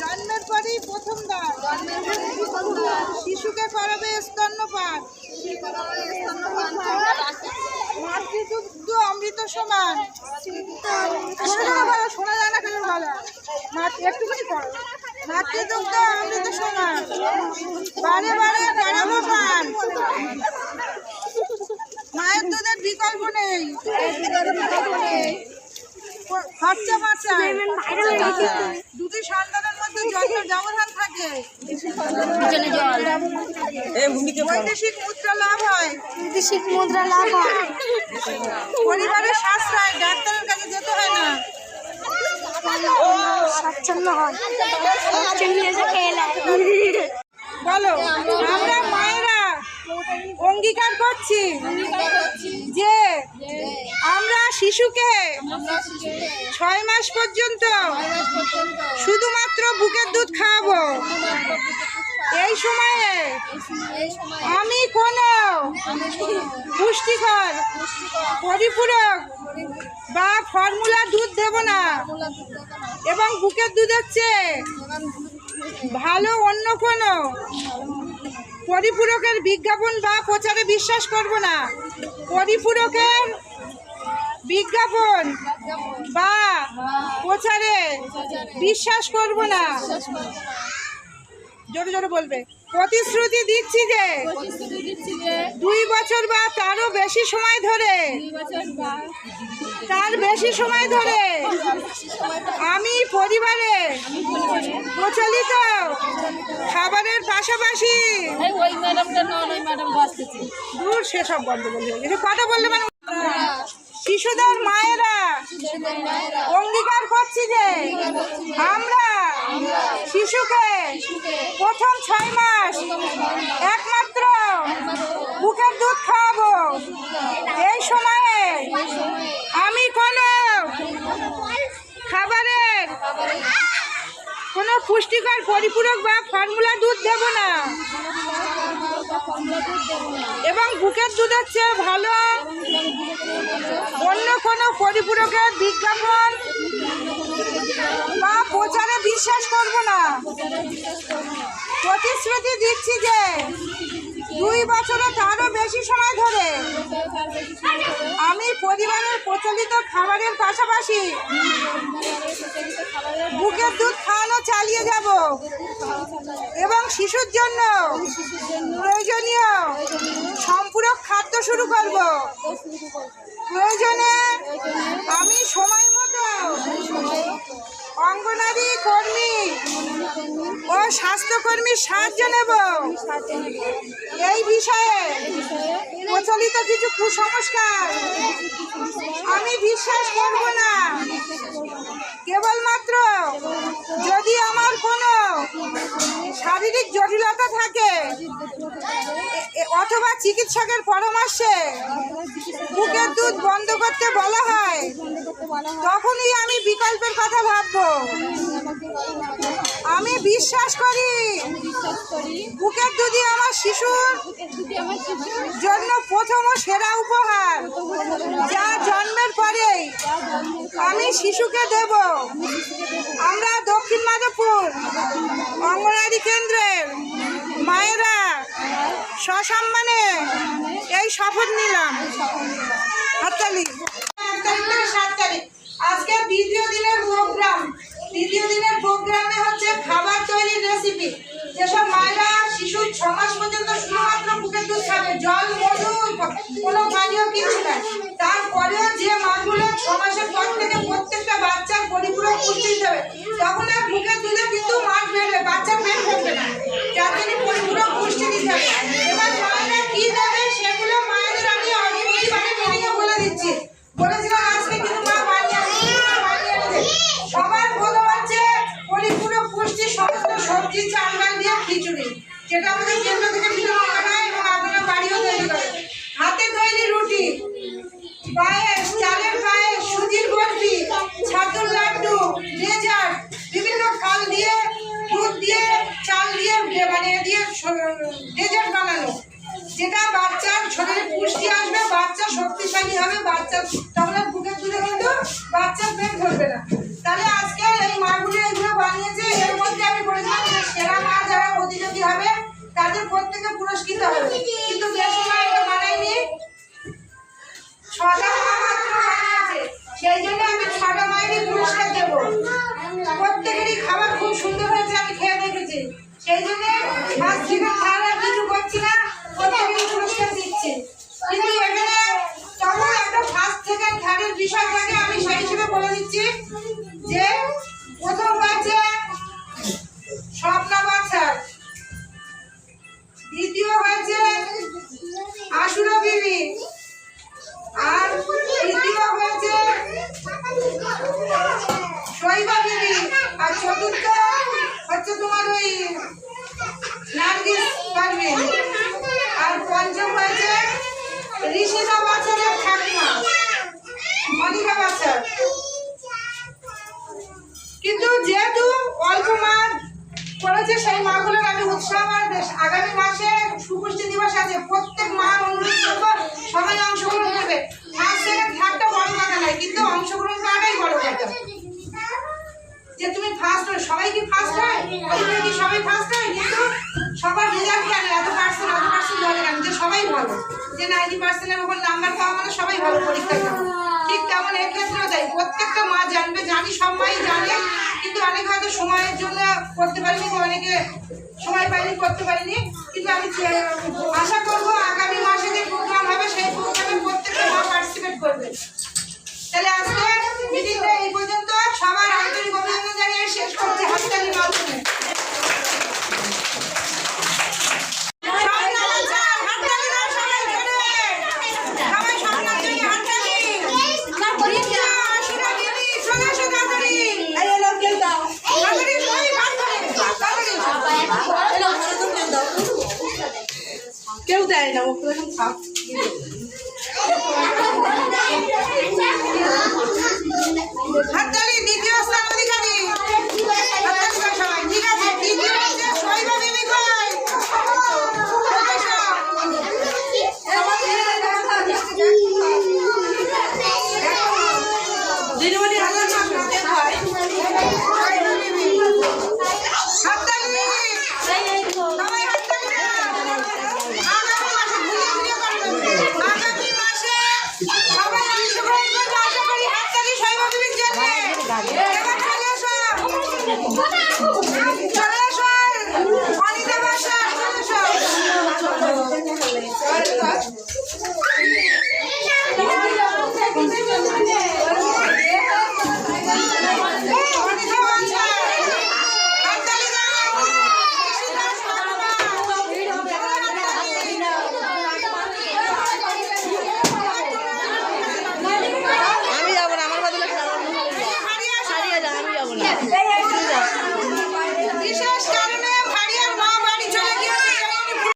জন্মের পরেই প্রথম শিশুকে করাবে স্তন্যপান। মাতৃদুগ্ধ অমৃত সমান। শোনা যায় না কেন মাতৃ একটুখানি পড়ো। মাতৃদুগ্ধ অমৃত সমান। বারে বারে বেড়াবো পান মায়ের দুধের বিকল্প নেই। খরচা বাঁচা দুটি সন্তানের মধ্যে ব্যবধান থাকে। বৈদেশিক মুদ্রা লাভ হয়। বৈদেশিক মুদ্রা লাভ হয়। পরিবারের সাশ্রয় ডাক্তারের কাছে যেতে হয় না। স্বাচ্ছন্দ্য হয়। বলো আমরা অঙ্গীকার করছি। যে আমরা শিশুকে ছয় মাস পর্যন্ত শুধুমাত্র বুকের দুধ খাওয়াবো। এই সময়ে আমি কোনো পুষ্টিকর পরিপূরক বা ফর্মুলা দুধ দেব না। এবং বুকের দুধের চেয়ে ভালো অন্য কোনো পরিপূরকের বিজ্ঞাপন বা প্রচারে বিশ্বাস করব না। পরিপূরকের বিজ্ঞাপন বা প্রচারে বিশ্বাস করব না। জোরে জোরে বলবে। প্রতিশ্রুতি দিচ্ছি যে দুই বছর বা তারও বেশি সময় ধরে তার বেশি সময় ধরে আমি পরিবারে প্রচলিত। খাবারের পাশাপাশি দূর সেসব গন্ডগোল হয়ে গেছে। কথা বললে মানে শিশুদের মায়েরা অঙ্গীকার করছি যে আমরা শিশুকে প্রথম ছয় মাস একমাত্র বুকের দুধ খাওয়াবো। এই সময়ে আমি কোনো খাবারের কোনো পুষ্টিকর, পরিপূরক বা ফর্মুলা দুধ দেব না। এবং বুকের দুধের চেয়ে ভালো অন্য কোনো পরিপূরকের বিজ্ঞাপন বা প্রচারে বিশ্বাস করব না। প্রতিশ্রুতি দিচ্ছি যে দুই বছরে তারও বেশি সময় ধরে। আমি পরিবারের প্রচলিত খাবারের পাশাপাশি বুকের দুধ খাওয়ানো চালিয়ে যাব এবং শিশুর জন্য প্রয়োজনীয় সম্পূরক খাদ্য শুরু করব। প্রয়োজনে আমি সময় মতো অঙ্গনারী কর্মী ও স্বাস্থ্যকর্মীর সাহায্য নেব। এই বিষয়ে প্রচলিত কিছু কুসংস্কার আমি বিশ্বাস করব না। কেবলমাত্র যদি আমার কোনো শারীরিক জটিলতা থাকে অথবা চিকিৎসকের পরামর্শে বুকের দুধ বন্ধ করতে বলা হয়, তখনই আমি বিকল্পের কথা ভাববো। আমি বিশ্বাস করি, বুকের দুধই আমার শিশুর জন্য প্রথম ও সেরা উপহার, যা জন্মের পরেই আমি শিশুকে দেব। আমরা দক্ষিণ মাধবপুর অঙ্গনারী কেন্দ্রের মায়েরা সসম্মানে এই শপথ নিলাম। হাততালি। সাত তারিখ আজকে দ্বিতীয় দিনের প্রোগ্রাম। দ্বিতীয় দিনের প্রোগ্রামে হচ্ছে খাবার তৈরির রেসিপি যেসব মায়েরা শিশু ছ মাস পর্যন্ত শুধুমাত্র বুকের দুধ খাবে, জল, মধু, কোনো পানীয় কিছু না তারপরেও যে মাগুলো ছ মাসের পর থেকে প্রত্যেকটা বাচ্চার পরিপূরক পুষ্টি দিতে হবে তখন আর বুকের দুধে কিন্তু মাছ দেবে সেগুলো মায়েদের আমি বলে দিচ্ছি। বলেছিলাম আজকে কিন্তু মা বানিয়ে বানিয়ে আনছে। সবার সমস্ত সবজি, চাল, ডাল দিয়ে খিচুড়ি, যেটা আমাদের কেন্দ্র থেকে বিতরণ কি হবে? বাচ্চা তখন বুকে তুলে কিন্তু বাচ্চার পেট ধরবে না। তাহলে আজকে এই মাগুলো এগুলো বানিয়েছে, এর মধ্যে আমি বলেছিলাম সেরা মা যারা প্রতিযোগী হবে, তাদের প্রত্যেকে পুরস্কৃত হবে। কিন্তু বেশি মা এটা বানাইনি। ছটা মা মাত্র বানিয়েছে, সেই জন্য আমি ছটা মায়েরই পুরস্কার দেবো। প্রত্যেকেরই খাবার খুব সুন্দর হয়েছে, আমি খেয়ে দেখেছি। সেই জন্য মাছ থেকে খাওয়া কিছু করছি না, প্রত্যেকেরই থার্ডের আমি সেই হিসেবে বলে দিচ্ছি যে প্রথম হয়েছে স্বপ্না বাচ্চার দ্বিতীয় হয়েছে আশুরা বিবি। আর তৃতীয় হয়েছে শৈবা বিবি। আর চতুর্থ হচ্ছে তোমার ওই নার্গিস পারভিন। আর পঞ্চম হয়েছে ঋষিতা বাচ্চাদের ঠাকুমা। মনিকা বাচ্চা কিন্তু যেহেতু অল্প মা করেছে সেই মাগুলোর আমি উৎসাহ আগামী মাসে সুপুষ্টি দিবস আছে। প্রত্যেক মা অনুরোধ করব সবাই অংশগ্রহণ করবে। ফার্স্ট সেকেন্ড থার্ডটা বড় কথা কিন্তু অংশগ্রহণ করাটাই বড় কথা। যে তুমি ফার্স্ট হয়, সবাই কি ফার্স্ট হয়? ওইখানে কি সবাই ফার্স্ট হয়? কিন্তু সবার রেজাল্ট কেন? এত পার্সেন্ট এত পার্সেন্ট ধরে কেন? যে সবাই ভালো। যে নাইনটি পার্সেন্টের উপর নাম্বার পাওয়া মানে সবাই ভালো পরীক্ষা দেবে ঠিক তেমন এক্ষেত্রেও তাই। প্রত্যেকটা মা জানবে জানি সব মাই জানে, কিন্তু অনেক হয়তো সময়ের জন্য করতে পারিনি বা অনেকে সময় পাইনি, করতে পারিনি, কিন্তু আমি আশা করব আগামী মাসে যে প্রোগ্রাম হবে, সেই প্রোগ্রামে প্রত্যেকটা মা পার্টিসিপেট করবে। তাহলে আজকে মিটিংটা এই পর্যন্ত। সবার আন্তরিক অভিনন্দন জানিয়ে শেষ করছি হাততালির মাধ্যমে স্বপ্না বাচ্চা, হাততালি দাও সবাই জোরে। সবাই স্বপ্নার জন্য হাততালি। বিদ্যা, আশুরা দিদি, চলে এসো তাড়াতাড়ি। তাড়াতাড়ি সবাই ভাগ করে। তাড়াতাড়ি এসো। কেউ দেয় না ওকে এখন থাক হাততালি, দ্বিতীয়